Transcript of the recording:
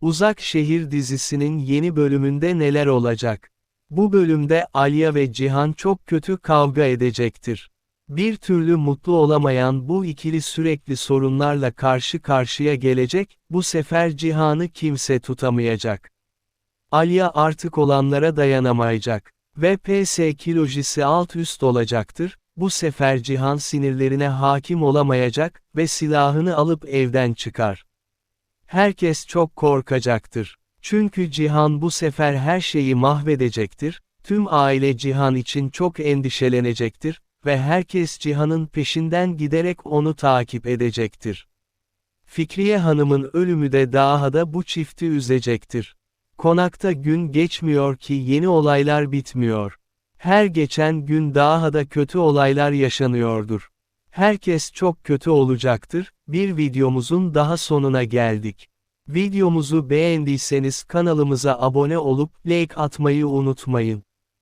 Uzak Şehir dizisinin yeni bölümünde neler olacak? Bu bölümde Alya ve Cihan çok kötü kavga edecektir. Bir türlü mutlu olamayan bu ikili sürekli sorunlarla karşı karşıya gelecek, bu sefer Cihan'ı kimse tutamayacak. Alya artık olanlara dayanamayacak. Ve psikolojisi alt üst olacaktır, bu sefer Cihan sinirlerine hakim olamayacak ve silahını alıp evden çıkar. Herkes çok korkacaktır. Çünkü Cihan bu sefer her şeyi mahvedecektir, tüm aile Cihan için çok endişelenecektir ve herkes Cihan'ın peşinden giderek onu takip edecektir. Fikriye Hanım'ın ölümü de daha da bu çifti üzecektir. Konakta gün geçmiyor ki yeni olaylar bitmiyor. Her geçen gün daha da kötü olaylar yaşanıyordur. Herkes çok kötü olacaktır, bir videomuzun daha sonuna geldik. Videomuzu beğendiyseniz kanalımıza abone olup like atmayı unutmayın.